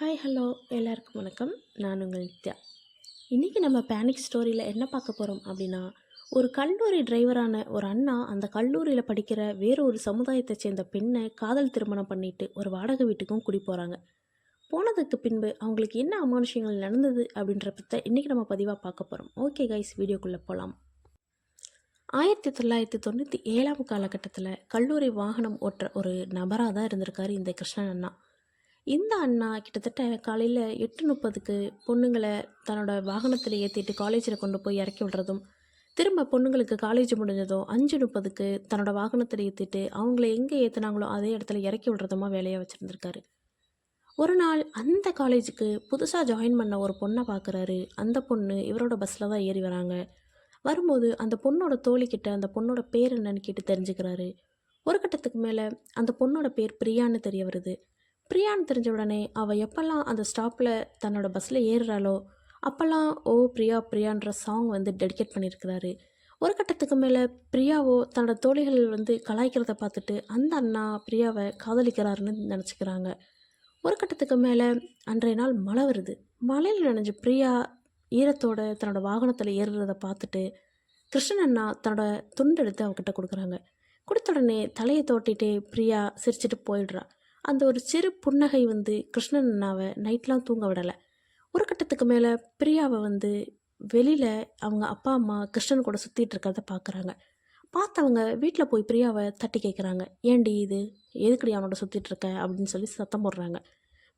Hi hello எல்லாருக்கும் வணக்கம். நான் உங்கள் நித்யா. இன்றைக்கி நம்ம பேனிக் ஸ்டோரியில் என்ன பார்க்க போகிறோம் அப்படின்னா ஒரு கல்லூரி டிரைவரான ஒரு அண்ணா அந்த கல்லூரியில் படிக்கிற வேறு ஒரு சமுதாயத்தை சேர்ந்த பெண்ணை காதல் திருமணம் பண்ணிட்டு ஒரு வாடகை வீட்டுக்கும் குடி போகிறாங்க போனதுக்கு பின்பு அவங்களுக்கு என்ன அமானுஷங்கள் நடந்தது அப்படின்ற பற்றி இன்றைக்கி நம்ம பதிவாக பார்க்க போகிறோம் ஓகே கைஸ் வீடியோக்குள்ளே போகலாம் ஆயிரத்தி தொள்ளாயிரத்தி தொண்ணூற்றி ஏழாம் காலகட்டத்தில் கல்லூரி வாகனம் ஓட்டுற ஒரு நபராக தான் இருந்திருக்காரு இந்த கிருஷ்ணன் அண்ணா. இந்த அண்ணா கிட்டத்தட்ட காலையில் எட்டு முப்பதுக்கு பொண்ணுங்களை தன்னோட வாகனத்தில் ஏற்றிட்டு காலேஜில் கொண்டு போய் இறக்கி விடுறதும் திரும்ப பொண்ணுங்களுக்கு காலேஜ் முடிஞ்சதும் அஞ்சு முப்பதுக்கு தன்னோட வாகனத்தில் ஏற்றிட்டு அவங்கள எங்கே ஏற்றுனாங்களோ அதே இடத்துல இறக்கி விடுறதுமா வேலையாக வச்சுருந்துருக்காரு. ஒரு நாள் அந்த காலேஜுக்கு புதுசாக ஜாயின் பண்ண ஒரு பொண்ணை பார்க்குறாரு அந்த பொண்ணு இவரோட பஸ்ஸில் தான் ஏறி வராங்க. வரும்போது அந்த பொண்ணோட தோழிக்கிட்ட அந்த பொண்ணோட பேர் என்னன்னு கேட்டு தெரிஞ்சுக்கிறாரு. ஒரு கட்டத்துக்கு மேலே அந்த பொண்ணோட பேர் பிரியான்னு தெரிய வருது. பிரியான்னு தெரிஞ்ச உடனே அவள் எப்போல்லாம் அந்த ஸ்டாப்பில் தன்னோட பஸ்ஸில் ஏறுறாளோ அப்போல்லாம் ஓ பிரியா பிரியான்ற சாங் வந்து டெடிகேட் பண்ணியிருக்கிறாரு ஒரு கட்டத்துக்கு மேலே பிரியாவோ தன்னோட தோழிகள் வந்து கலாய்க்கிறத பார்த்துட்டு அந்த அண்ணா பிரியாவை காதலிக்கிறாருன்னு நினச்சிக்கிறாங்க. ஒரு கட்டத்துக்கு மேலே அன்றைய நாள் மழை வருது. மழையில் நனைஞ்சு பிரியா ஈரத்தோட தன்னோட வாகனத்தில் ஏறுறத பார்த்துட்டு கிருஷ்ணன் அண்ணா தன்னோட துண்டு எடுத்து அவகிட்ட கொடுக்குறாங்க. கொடுத்த உடனே தலையை தோட்டிட்டு பிரியா சிரிச்சிட்டு போயிடுறா. அந்த ஒரு சிறு புன்னகை வந்து கிருஷ்ணன் அண்ணாவை நைட்லாம் தூங்க விடலை. ஒரு கட்டத்துக்கு மேலே பிரியாவை வந்து வெளியில் அவங்க அப்பா அம்மா கிருஷ்ணன் கூட சுற்றிட்டு இருக்கிறத பார்க்குறாங்க பார்த்தவங்க வீட்டில் போய் பிரியாவை தட்டி கேட்குறாங்க ஏண்டி இது? எதுக்கடி அவனோட சுற்றிட்டு இருக்க? அப்படின்னு சொல்லி சத்தம் போடுறாங்க.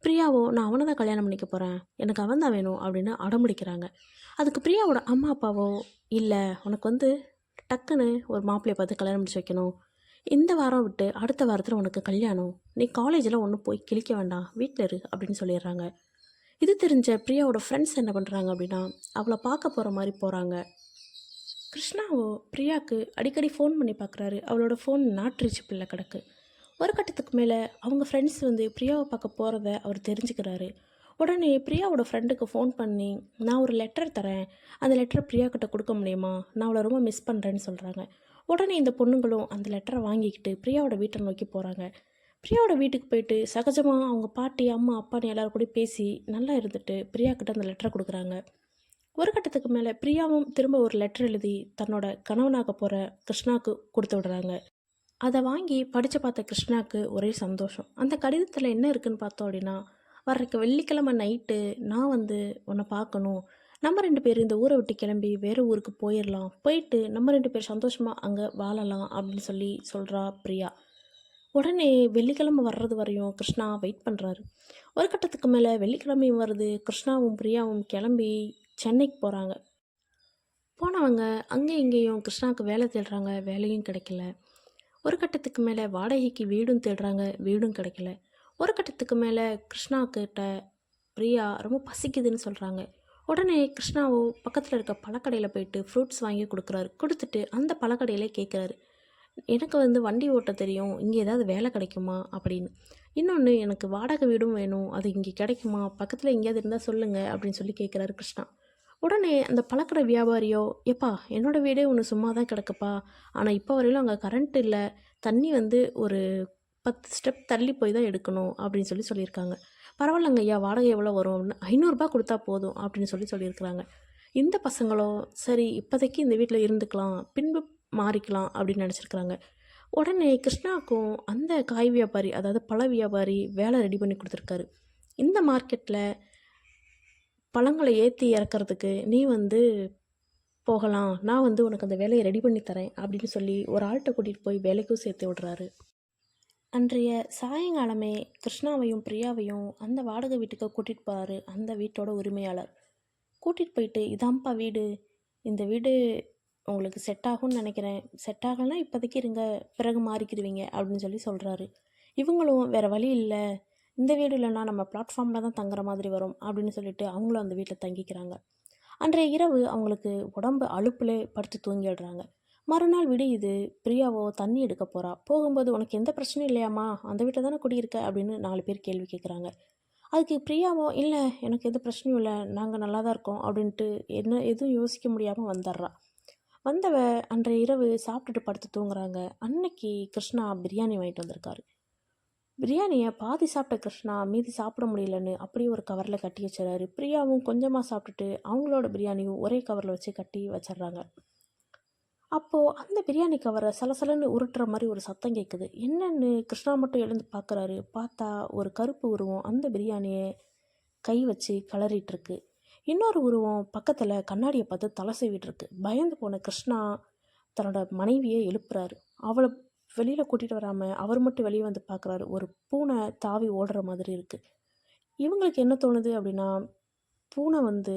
பிரியாவோ நான் அவனை தான் கல்யாணம் பண்ணிக்க போகிறேன் எனக்கு அவன் தான் வேணும். அப்படின்னு அடம்பிடிக்கிறாங்க. அதுக்கு பிரியாவோட அம்மா அப்பாவோ இல்லை உனக்கு வந்து டக்குன்னு ஒரு மாப்பிள்ளையை பார்த்து கல்யாணம் முடிச்சு வைக்கணும். இந்த வாரம் விட்டு அடுத்த வாரத்தில் உனக்கு கல்யாணம். நீ காலேஜில் ஒன்றும் போய் கிழிக்க வேண்டாம். வீட்டில் இரு அப்படின்னு சொல்லிடுறாங்க. இது தெரிஞ்ச பிரியாவோட ஃப்ரெண்ட்ஸ் என்ன பண்ணுறாங்க அப்படின்னா அவளை பார்க்க போகிற மாதிரி போகிறாங்க கிருஷ்ணாவோ பிரியாவுக்கு அடிக்கடி ஃபோன் பண்ணி பார்க்குறாரு. அவளோட ஃபோன் நாட் ரீச்சபிளில் கிடக்கு. ஒரு கட்டத்துக்கு மேலே அவங்க ஃப்ரெண்ட்ஸ் வந்து பிரியாவை பார்க்க போகிறத அவர் தெரிஞ்சுக்கிறாரு. உடனே பிரியாவோட ஃப்ரெண்டுக்கு ஃபோன் பண்ணி நான் ஒரு லெட்டர் தரேன். அந்த லெட்டரை பிரியா கிட்ட கொடுக்க முடியுமா? நான் அவளை ரொம்ப மிஸ் பண்ணுறேன்னு சொல்கிறாங்க உடனே இந்த பொண்ணுங்களும் அந்த லெட்டரை வாங்கிக்கிட்டு பிரியாவோட வீட்டை நோக்கி போகிறாங்க பிரியாவோட வீட்டுக்கு போயிட்டு சகஜமாக அவங்க பாட்டி அம்மா அப்பான்னு எல்லோரும் கூட பேசி நல்லா இருந்துட்டு பிரியா கிட்ட அந்த லெட்டரை கொடுக்குறாங்க. ஒரு கட்டத்துக்கு மேலே பிரியாவும் திரும்ப ஒரு லெட்டர் எழுதி தன்னோட கணவனாக போகிற கிருஷ்ணாவுக்கு கொடுத்து விடுறாங்க. அதை வாங்கி படித்து பார்த்த கிருஷ்ணாவுக்கு ஒரே சந்தோஷம். அந்த கடிதத்தில் என்ன இருக்குதுன்னு பார்த்தோம் அப்படின்னா வர்றக்கு வெள்ளிக்கிழமை நைட்டு நான் வந்து உன்னை பார்க்கணும். நம்ம ரெண்டு பேரும் இந்த ஊரை விட்டு கிளம்பி வேறு ஊருக்கு போயிடலாம் போயிட்டு நம்ம ரெண்டு பேர் சந்தோஷமாக அங்கே வாழலாம் அப்படின்னு சொல்லி சொல்கிறா பிரியா. உடனே வெள்ளிக்கிழமை வர்றது வரையும் கிருஷ்ணா வெயிட் பண்ணுறாரு ஒரு கட்டத்துக்கு மேலே வெள்ளிக்கிழமையும் வருது. கிருஷ்ணாவும் பிரியாவும் கிளம்பி சென்னைக்கு போகிறாங்க போனவங்க அங்கே இங்கேயும் கிருஷ்ணாவுக்கு வேலை தேடுறாங்க. வேலையும் கிடைக்கல. ஒரு கட்டத்துக்கு மேலே வாடகைக்கு வீடும் தேடுறாங்க. வீடும் கிடைக்கல. ஒரு கட்டத்துக்கு மேலே கிருஷ்ணா கிட்ட பிரியா ரொம்ப பசிக்குதுன்னு சொல்கிறாங்க உடனே கிருஷ்ணாவோ பக்கத்தில் இருக்க பழக்கடையில் போயிட்டு ஃப்ரூட்ஸ் வாங்கி கொடுக்குறாரு. கொடுத்துட்டு அந்த பழக்கடையிலே கேட்குறாரு. எனக்கு வந்து வண்டி ஓட்ட தெரியும். இங்கே ஏதாவது வேலை கிடைக்குமா? அப்படின்னு. இன்னொன்று எனக்கு வாடகை வீடும் வேணும். அது இங்கே கிடைக்குமா? பக்கத்தில் எங்கேயாவது இருந்தால் சொல்லுங்கள் அப்படின்னு சொல்லி கேட்குறாரு கிருஷ்ணா. உடனே அந்த பழக்கடை வியாபாரியோ எப்பா என்னோடய வீடே ஒன்று சும்மா தான் கிடக்குப்பா. ஆனால் இப்போ வரையிலும் அங்கே கரண்ட் இல்லை. தண்ணி வந்து ஒரு பத்து ஸ்டெப் தள்ளி போய் தான் எடுக்கணும் அப்படின்னு சொல்லி சொல்லியிருக்காங்க. பரவாயில்லங்க ஐயா வாடகை எவ்வளோ வரும் அப்படின்னு ஐநூறுரூபா கொடுத்தா போதும் அப்படின்னு சொல்லி சொல்லியிருக்கிறாங்க. இந்த பசங்களும் சரி இப்போதைக்கு இந்த வீட்டில் இருந்துக்கலாம் பின்பு மாறிக்கலாம் அப்படின்னு நினச்சிருக்கிறாங்க. உடனே கிருஷ்ணாவுக்கும் அந்த காய் வியாபாரி அதாவது பழ வியாபாரி வேலை ரெடி பண்ணி கொடுத்துருக்காரு. இந்த மார்க்கெட்டில் பழங்களை ஏற்றி இறக்கறதுக்கு நீ வந்து போகலாம் நான் வந்து உனக்கு அந்த வேலையை ரெடி பண்ணி தரேன் அப்படின்னு சொல்லி ஒரு ஆள்கிட்ட கூட்டிகிட்டு போய் வேலைக்கும் சேர்த்து விடுறாரு. அன்றைய சாயங்காலமே கிருஷ்ணாவையும் பிரியாவையும் அந்த வாடகை வீட்டுக்கு கூட்டிகிட்டு போகிறாரு அந்த வீட்டோட உரிமையாளர். கூட்டிகிட்டு போயிட்டு இதாம்ப்பா வீடு. இந்த வீடு உங்களுக்கு செட் ஆகும்னு நினைக்கிறேன். செட் ஆகலைன்னா இப்போதைக்கு இருங்க. பிறகு மாறிக்கிடுவீங்க அப்படின்னு சொல்லி சொல்கிறாரு இவங்களும் வேறு வழி இல்லை. இந்த வீடு இல்லைன்னா நம்ம பிளாட்ஃபார்மில் தான் தங்குற மாதிரி வரும். அப்படின்னு சொல்லிட்டு அவங்களும் அந்த வீட்டில் தங்கிக்கிறாங்க. அன்றைய இரவு அவங்களுக்கு உடம்பு அலுப்பில் படுத்து தூங்கிடுறாங்க. மறுநாள் விடியுது பிரியாவோ தண்ணி எடுக்க போகிறா போகும்போது உனக்கு எந்த பிரச்சனையும் இல்லையாம்மா? அந்த வீட்டில் தானே குடியிருக்க? அப்படின்னு நாலு பேர் கேள்வி கேட்குறாங்க அதுக்கு பிரியாவோ இல்லை எனக்கு எந்த பிரச்சனையும் இல்லை. நாங்கள் நல்லா தான் இருக்கோம். அப்படின்ட்டு என்ன எதுவும் யோசிக்க முடியாமல் வந்துடுறா. வந்தவ அன்றைய இரவு சாப்பிட்டுட்டு படுத்து தூங்குறாங்க. அன்னைக்கு கிருஷ்ணா பிரியாணி வாங்கிட்டு வந்திருக்காரு. பிரியாணியை பாதி சாப்பிட்ட கிருஷ்ணா மீதி சாப்பிட முடியலன்னு அப்படியே ஒரு கவரில் கட்டி வச்சிடறாரு. பிரியாவும் கொஞ்சமாக சாப்பிட்டுட்டு அவங்களோட பிரியாணியும் ஒரே கவரில் வச்சு கட்டி வச்சிடுறாங்க. அப்போது அந்த பிரியாணி கவரை சலசலன்னு உருட்டுற மாதிரி ஒரு சத்தம் கேட்குது என்னென்னு கிருஷ்ணா மட்டும் எழுந்து பார்க்குறாரு பார்த்தா ஒரு கருப்பு உருவம் அந்த பிரியாணியை கை வச்சு கிளறிட்டுருக்கு இன்னொரு உருவம் பக்கத்தில் கண்ணாடியை பார்த்து தலை செய்விட்டுருக்கு பயந்து போன கிருஷ்ணா தன்னோட மனைவியை எழுப்புறாரு. அவளை வெளியில் கூட்டிகிட்டு வராமல் அவர் மட்டும் வெளியே வந்து பார்க்குறாரு ஒரு பூனை தாவி ஓடுற மாதிரி இருக்குது இவங்களுக்கு என்ன தோணுது அப்படின்னா பூனை வந்து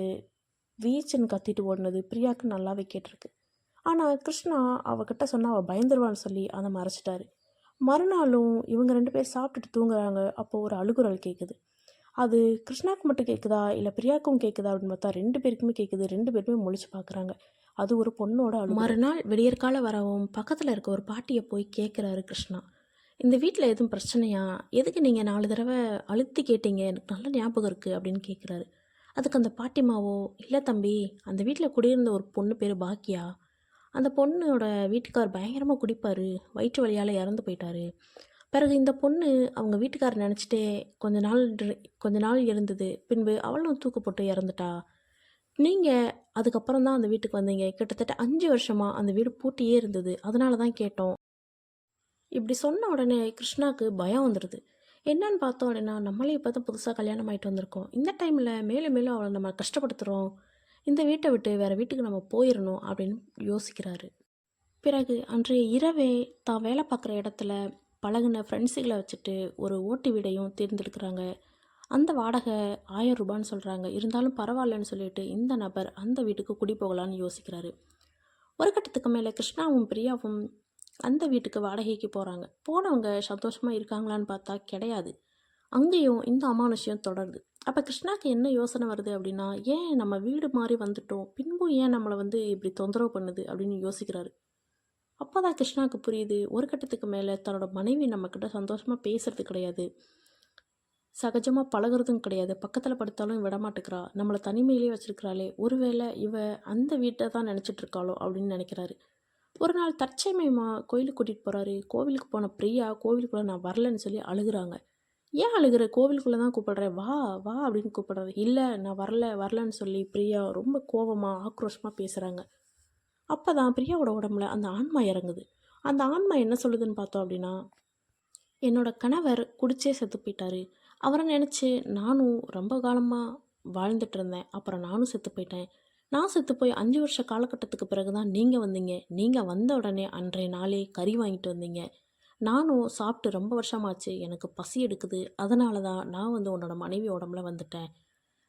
வீச்சுன்னு கத்திட்டு ஓடினது பிரியாவுக்கு நல்லாவே கேட்டிருக்கு. ஆனால் கிருஷ்ணா அவகிட்ட சொன்னால் அவள் பயந்துருவான்னு சொல்லி அதை மறைச்சிட்டாரு. மறுநாளும் இவங்க ரெண்டு பேர் சாப்பிட்டுட்டு தூங்குறாங்க. அப்போது ஒரு அழுகுரல் கேட்குது அது கிருஷ்ணாவுக்கு மட்டும் கேட்குதா இல்லை பிரியாவுக்கும் கேட்குதா அப்படின்னு பார்த்தா ரெண்டு பேருக்குமே கேட்குது ரெண்டு பேருமே முழிச்சு பார்க்குறாங்க அது ஒரு பொண்ணோட அழு மறுநாள் விடியற்கால வரவும் பக்கத்தில் இருக்க ஒரு பாட்டியை போய் கேட்குறாரு கிருஷ்ணா. இந்த வீட்டில் எதுவும் பிரச்சனையா? எதுக்கு நீங்கள் நாலு தடவை அழுத்தி கேட்டீங்க? எனக்கு நல்ல ஞாபகம் இருக்குது அப்படின்னு கேட்குறாரு அதுக்கு அந்த பாட்டிமாவோ இல்லை தம்பி அந்த வீட்டில் குடியிருந்த ஒரு பொண்ணு பேர் பாக்கியா? அந்த பொண்ணோட வீட்டுக்கார் பயங்கரமாக குடிப்பார். வயிற்று வலியால் இறந்து போயிட்டாரு. பிறகு இந்த பொண்ணு அவங்க வீட்டுக்காரர் நினச்சிட்டே கொஞ்ச நாள் கொஞ்ச நாள் இருந்தது. பின்பு அவளும் தூக்கு போட்டு இறந்துட்டா. நீங்கள் அதுக்கப்புறம் தான் அந்த வீட்டுக்கு வந்தீங்க. கிட்டத்தட்ட அஞ்சு வருஷமாக அந்த வீடு பூட்டியே இருந்தது. அதனால தான் கேட்டோம். இப்படி சொன்ன உடனே கிருஷ்ணாக்கு பயம் வந்துடுது என்னன்னு பார்த்தோம் அப்படின்னா நம்மளே இப்போ தான் புதுசாக கல்யாணம் ஆகிட்டு வந்திருக்கோம். இந்த டைமில் மேலும் மேலும் அவளை நம்ம கஷ்டப்படுத்துகிறோம் இந்த வீட்டை விட்டு வேறு வீட்டுக்கு நம்ம போயிடணும் அப்படின்னு யோசிக்கிறாரு. பிறகு அன்றைய இரவே தான் வேலை பார்க்குற இடத்துல பழகுன ஃப்ரெண்ட்ஸுகளை வச்சுட்டு ஒரு ஓட்டு வீடையும் தேர்ந்தெடுக்கிறாங்க. அந்த வாடகை ஆயிரம் ரூபான்னு சொல்கிறாங்க இருந்தாலும் பரவாயில்லன்னு சொல்லிட்டு இந்த நபர் அந்த வீட்டுக்கு குடி போகலான்னு யோசிக்கிறாரு. ஒரு கட்டத்துக்கு மேலே கிருஷ்ணாவும் பிரியாவும் அந்த வீட்டுக்கு வாடகைக்கு போகிறாங்க போனவங்க சந்தோஷமாக இருக்காங்களான்னு பார்த்தா கிடையாது. அங்கேயும் இந்த அமானுஷ்யம் தொடருது. அப்போ கிருஷ்ணாக்கு என்ன யோசனை வருது அப்படின்னா ஏன் நம்ம வீடு மாதிரி வந்துட்டோம்? பின்பும் ஏன் நம்மளை வந்து இப்படி தொந்தரவு பண்ணுது அப்படின்னு யோசிக்கிறாரு. அப்போ தான் கிருஷ்ணாவுக்கு புரியுது ஒரு கட்டத்துக்கு மேலே தன்னோட மனைவி நம்மக்கிட்ட சந்தோஷமாக பேசுறது கிடையாது. சகஜமாக பழகுறதும் கிடையாது. பக்கத்தில் படுத்தாலும் விடமாட்டுக்கிறா நம்மளை தனிமையிலே வச்சுருக்கிறாளே. ஒருவேளை இவ அந்த வீட்டை தான் நினச்சிட்டு இருக்காளோ அப்படின்னு நினைக்கிறாரு. ஒரு நாள் தற்சமயமாக கோயிலுக்கு கூட்டிகிட்டு போகிறாரு கோவிலுக்கு போன பிரியா கோவிலுக்குள்ளே நான் வரலன்னு சொல்லி அழுகுறாங்க. ஏன் அழுகிற? கோவிலுக்குள்ளே தான் கூப்பிடுறேன். வா வா அப்படின்னு கூப்பிடுறது. இல்லை நான் வரல வரலன்னு சொல்லி பிரியா ரொம்ப கோவமாக ஆக்ரோஷமாக பேசுகிறாங்க அப்போ தான் பிரியாவோட உடம்புல அந்த ஆன்மா இறங்குது. அந்த ஆன்மா என்ன சொல்லுதுன்னு பார்த்தோம் அப்படின்னா என்னோட கணவர் குடிச்சே செத்து போயிட்டாரு. அவரை நினச்சி நானும் ரொம்ப காலமாக வாழ்ந்துட்டு இருந்தேன். அப்புறம் நானும் செத்து போயிட்டேன். நான் செத்து போய் அஞ்சு வருஷ காலகட்டத்துக்கு பிறகு தான் நீங்கள் வந்தீங்க. நீங்கள் வந்த உடனே அன்றைய நாளே கறி வாங்கிட்டு வந்தீங்க. நானும் சாப்பிட்டு ரொம்ப வருஷமாச்சு. எனக்கு பசி எடுக்குது. அதனால தான் நான் வந்து உன்னோட மனைவி உடம்புல வந்துட்டேன்.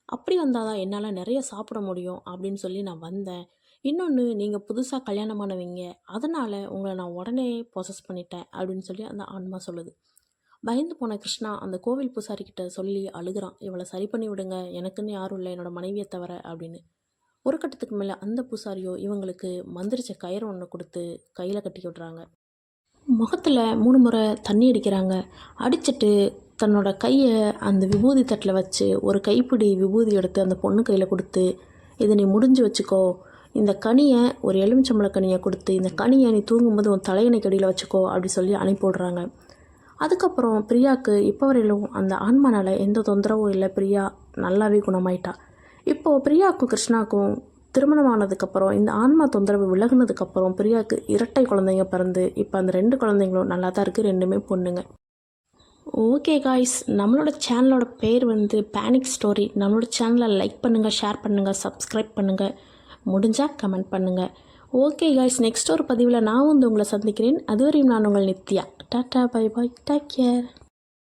அப்படி வந்தால் தான் என்னால் நிறைய சாப்பிட முடியும் அப்படின்னு சொல்லி நான் வந்தேன். இன்னொன்று நீங்கள் புதுசாக கல்யாணமானவங்க அதனால் உங்களை நான் உடனே ப்ராசஸ் பண்ணிட்டேன் அப்படின்னு சொல்லி அந்த ஆன்மா சொல்லுது. பயந்து போன கிருஷ்ணா அந்த கோவில் பூசாரிக்கிட்ட சொல்லி அழுகுறான். இவளை சரி பண்ணி விடுங்க. எனக்குன்னு யாரும் இல்லை. என்னோடய மனைவியை தவிர அப்படின்னு. ஒரு கட்டத்துக்கு மேலே அந்த பூசாரியோ இவங்களுக்கு மந்திரிச்ச கயிறு ஒன்று கொடுத்து கையில் கட்டி விடுறாங்க. முகத்தில் மூணு முறை தண்ணி அடிக்கிறாங்க. அடிச்சிட்டு தன்னோட கையை அந்த விபூதி தட்டில் வச்சு ஒரு கைப்பிடி விபூதி எடுத்து அந்த பொண்ணு கையில் கொடுத்து இதை நீ முடிஞ்சு வச்சுக்கோ. இந்த கனியை ஒரு எலுமிச்சம்பள கனியை கொடுத்து இந்த கனியை நீ தூங்கும்போது உன் தலையணை கடியில் வச்சுக்கோ அப்படி சொல்லி அனுப்பிவிடுறாங்க அதுக்கப்புறம் பிரியாவுக்கு இப்போ வரையிலும் அந்த ஆன்மனால் எந்த தொந்தரவும் இல்லை. பிரியா நல்லாவே குணமாயிட்டா. இப்போது பிரியாவுக்கும் கிருஷ்ணாவுக்கும் திருமணமானதுக்கப்புறம் இந்த ஆன்மா தொந்தரவு விலகுனதுக்கப்புறம் பிரியாவுக்கு இரட்டை குழந்தைங்க பிறந்து இப்போ அந்த ரெண்டு குழந்தைங்களும் நல்லா தான் இருக்குது ரெண்டுமே பொண்ணுங்க. ஓகே காய்ஸ் நம்மளோட சேனலோட பேர் வந்து பேனிக் ஸ்டோரி நம்மளோட சேனலை லைக் பண்ணுங்கள் ஷேர் பண்ணுங்கள் சப்ஸ்கிரைப் பண்ணுங்கள் முடிஞ்சால் கமெண்ட் பண்ணுங்கள் ஓகே காய்ஸ் நெக்ஸ்ட் ஒரு பதிவில் நான் வந்து உங்களை சந்திக்கிறேன். அதுவரையும் நான் உங்கள் Nithya. Tata bye bye take care